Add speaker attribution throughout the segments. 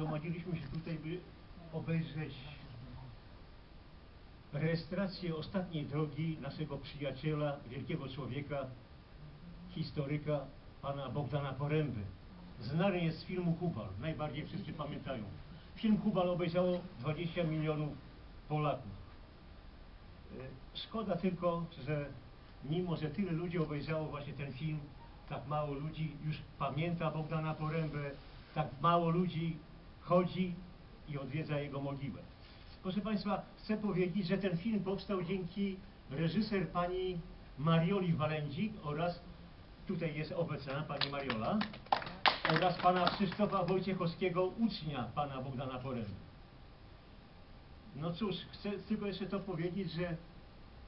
Speaker 1: zgromadziliśmy się tutaj, by obejrzeć rejestrację ostatniej drogi naszego przyjaciela, wielkiego człowieka, historyka, pana Bogdana Poręby. Znany jest z filmu Hubal, najbardziej wszyscy pamiętają. Film Hubal obejrzało 20 milionów Polaków. E, Szkoda tylko, że mimo, że tyle ludzi obejrzało właśnie ten film, tak mało ludzi już pamięta Bogdana Porębę, tak mało ludzi chodzi i odwiedza jego mogiłę. Proszę Państwa, chcę powiedzieć, że ten film powstał dzięki reżyser pani Marioli Walędzik oraz tutaj jest obecna pani Mariola oraz pana Krzysztofa Wojciechowskiego, ucznia pana Bogdana Poręby. No cóż, chcę tylko jeszcze to powiedzieć, że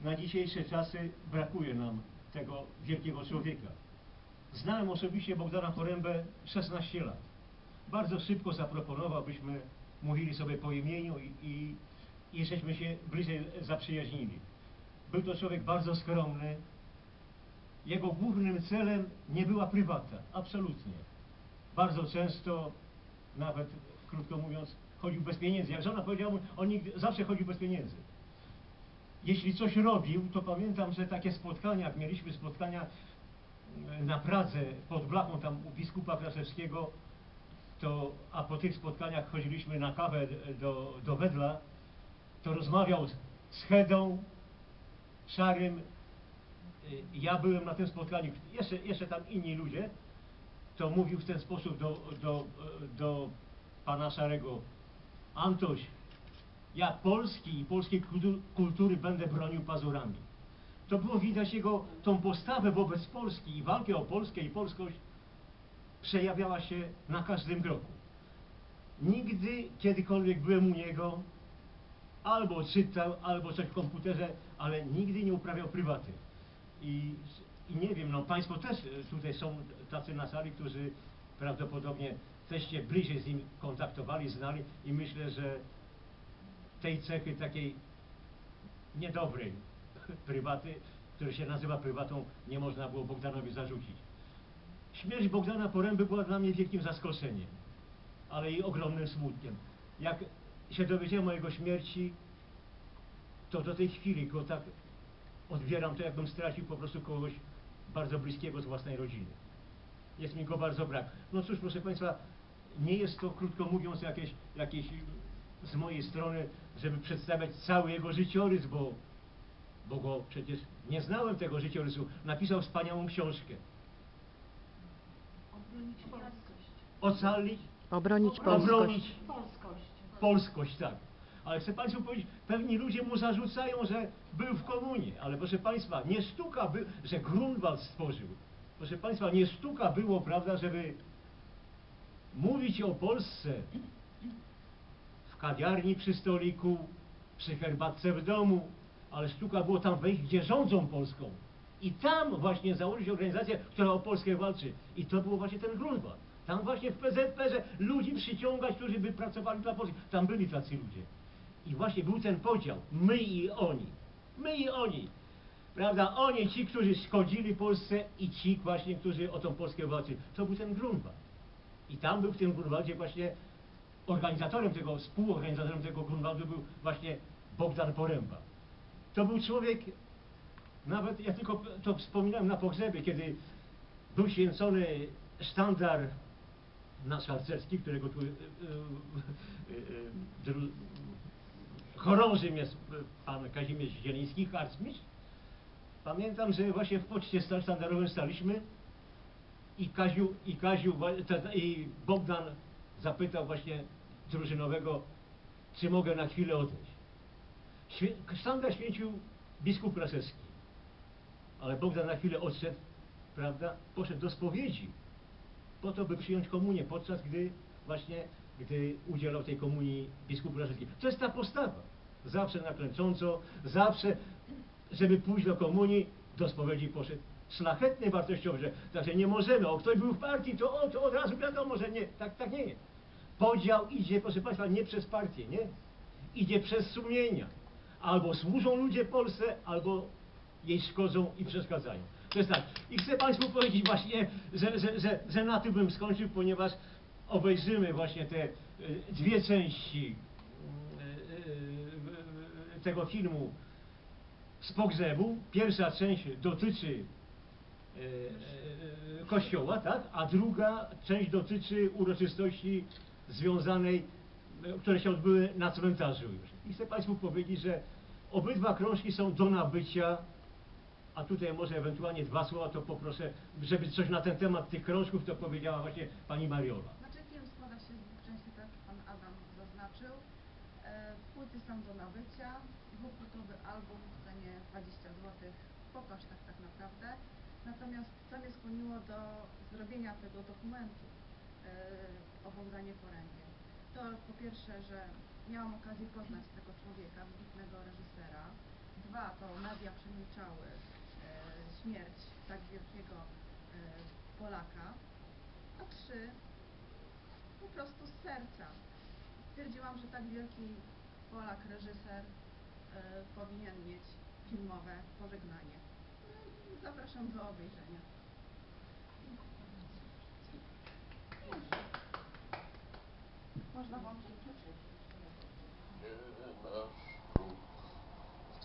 Speaker 1: na dzisiejsze czasy brakuje nam tego wielkiego człowieka. Znałem osobiście Bogdana Porębę 16 lat. Bardzo szybko zaproponował, byśmy mówili sobie po imieniu i, i, i żeśmy się bliżej zaprzyjaźnili. Był to człowiek bardzo skromny. Jego głównym celem nie była prywata, absolutnie. Bardzo często, nawet krótko mówiąc, chodził bez pieniędzy. Jak żona powiedziała mu, on nigdy, zawsze chodził bez pieniędzy. Jeśli coś robił, to pamiętam, że takie spotkania, jak mieliśmy spotkania e, na Pradze pod blachą tam u biskupa Kraszewskiego, to, a po tych spotkaniach chodziliśmy na kawę do, do Wedla, to rozmawiał z, Hedą, Szarym, y, ja byłem na tym spotkaniu, jeszcze, jeszcze tam inni ludzie, to mówił w ten sposób do, do, do pana Szarego, Antoś, ja Polski i polskiej kultu- kultury będę bronił pazurami. To było widać jego tą postawę wobec Polski i walkę o Polskę i polskość przejawiała się na każdym kroku. Nigdy, kiedykolwiek byłem u niego, albo czytał, albo coś w komputerze, ale nigdy nie uprawiał prywaty. I, I nie wiem, no Państwo też e, tutaj są tacy na sali, którzy prawdopodobnie też się bliżej z nim kontaktowali, znali i myślę, że tej cechy takiej niedobrej prywaty, który się nazywa prywatą, nie można było Bogdanowi zarzucić. Śmierć Bogdana Poręby była dla mnie wielkim zaskoczeniem, ale i ogromnym smutkiem. Jak się dowiedziałem o jego śmierci, to do tej chwili go tak odbieram to, jakbym stracił po prostu kogoś bardzo bliskiego z własnej rodziny. Jest mi go bardzo brak. No cóż, proszę Państwa, nie jest to, krótko mówiąc, jakieś, jakieś z mojej strony, żeby przedstawiać cały jego życiorys, bo, bo go przecież nie znałem tego życiorysu. Napisał wspaniałą książkę.
Speaker 2: Obronić polskość.
Speaker 1: Ocalić,
Speaker 3: Obronić
Speaker 1: obronić
Speaker 3: polskość.
Speaker 2: Polskość.
Speaker 1: polskość, tak. Ale chcę Państwu powiedzieć, pewni ludzie mu zarzucają, że był w komunie, ale proszę Państwa, nie sztuka, by, że Grunwald stworzył. Proszę Państwa, nie sztuka było, prawda, żeby mówić o Polsce w kawiarni przy stoliku, przy herbatce w domu, ale sztuka było tam wejść, gdzie rządzą Polską. I tam właśnie założyć organizację, która o Polskę walczy. I to było właśnie ten Grunwald. Tam właśnie w PZPR-ze ludzi przyciągać, którzy by pracowali dla Polski. Tam byli tacy ludzie. I właśnie był ten podział. My i oni. My i oni. Prawda? Oni, ci, którzy szkodzili Polsce i ci właśnie, którzy o tą Polskę walczyli. To był ten Grunwald. I tam był w tym Grunwaldzie właśnie organizatorem tego, współorganizatorem tego Grunwaldu był właśnie Bogdan Poręba. To był człowiek, nawet ja tylko to wspominałem na pogrzebie, kiedy był święcony sztandar nasz harcerski, którego tu e, e, e, chorążym jest pan Kazimierz Zieliński, harcmistrz. Pamiętam, że właśnie w poczcie sztandarowym staliśmy i Kaziu, i Kaziu, i Bogdan zapytał właśnie drużynowego, czy mogę na chwilę odejść. Sztandar święcił biskup Krasewski, ale Bogdan na chwilę odszedł, prawda, poszedł do spowiedzi, po to, by przyjąć komunię, podczas gdy właśnie, gdy udzielał tej komunii biskup Krasewski. To jest ta postawa. Zawsze nakręcąco, zawsze, żeby pójść do komunii, do spowiedzi poszedł. Szlachetny wartościowy, że znaczy nie możemy, o ktoś był w partii, to, o, to od razu wiadomo, że nie, tak, tak nie jest. Podział idzie, proszę Państwa, nie przez partię, nie? Idzie przez sumienia. Albo służą ludzie Polsce, albo jej szkodzą i przeszkadzają. To jest tak. I chcę Państwu powiedzieć właśnie, że, że, że, że na tym bym skończył, ponieważ obejrzymy właśnie te e, dwie części e, e, tego filmu z pogrzebu. Pierwsza część dotyczy kościoła, tak? A druga część dotyczy uroczystości związanej, które się odbyły na cmentarzu już. I chcę Państwu powiedzieć, że obydwa krążki są do nabycia, a tutaj może ewentualnie dwa słowa to poproszę, żeby coś na ten temat tych krążków to powiedziała właśnie Pani Mariola.
Speaker 2: Znaczy film składa się z dwóch części, tak jak Pan Adam zaznaczył. E, Płyty są do nabycia. Dwupłytowy album w cenie 20 zł po kosztach tak naprawdę. Natomiast co mnie skłoniło do zrobienia tego dokumentu e, o Bogdanie Porębie? To po pierwsze, że miałam okazję poznać tego człowieka, wybitnego reżysera. Dwa, to media przemilczały e, śmierć tak wielkiego e, Polaka. A trzy, po prostu z serca. Stwierdziłam, że tak wielki Polak, reżyser e, powinien mieć filmowe pożegnanie. No Zapraszam do obejrzenia. Można
Speaker 3: nasz próg.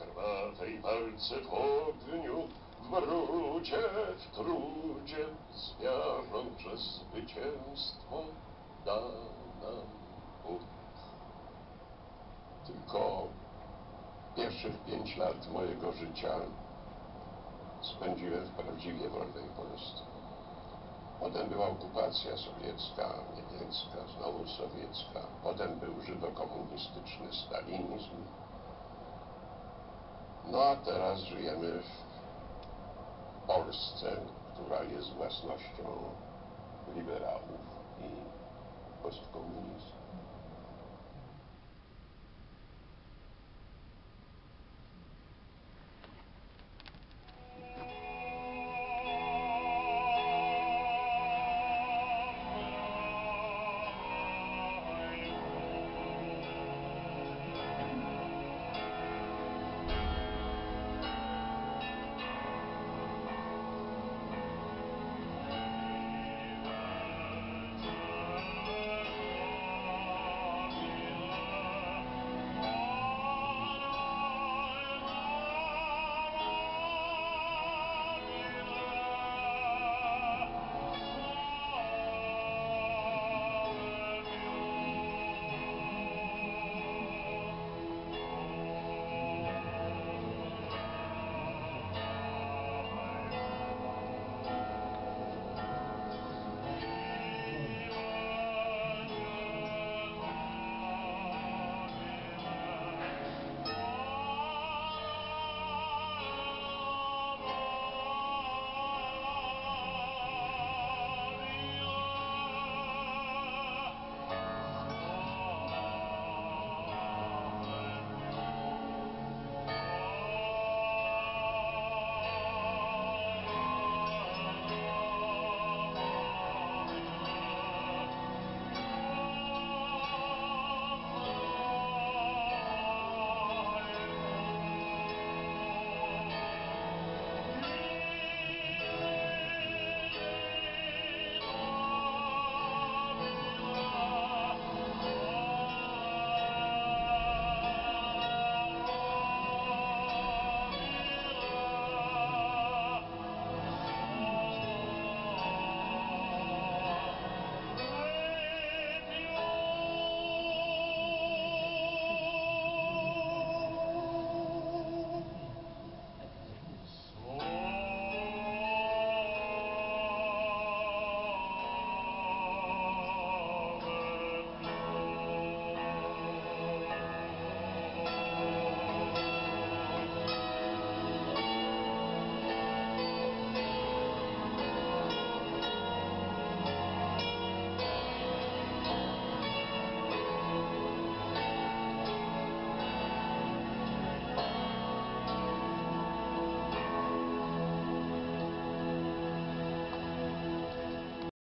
Speaker 3: W trwatej walce w ogniu, w marudzie, w trudzie, zwiążąc zwycięstwo da nam Bóg. Tylko pierwszych pięć lat mojego życia spędziłem w prawdziwie wolnej Polsce. Potem była okupacja sowiecka, niemiecka, znowu sowiecka. Potem był żydokomunistyczny stalinizm. No a teraz żyjemy w Polsce, która jest własnością liberałów i.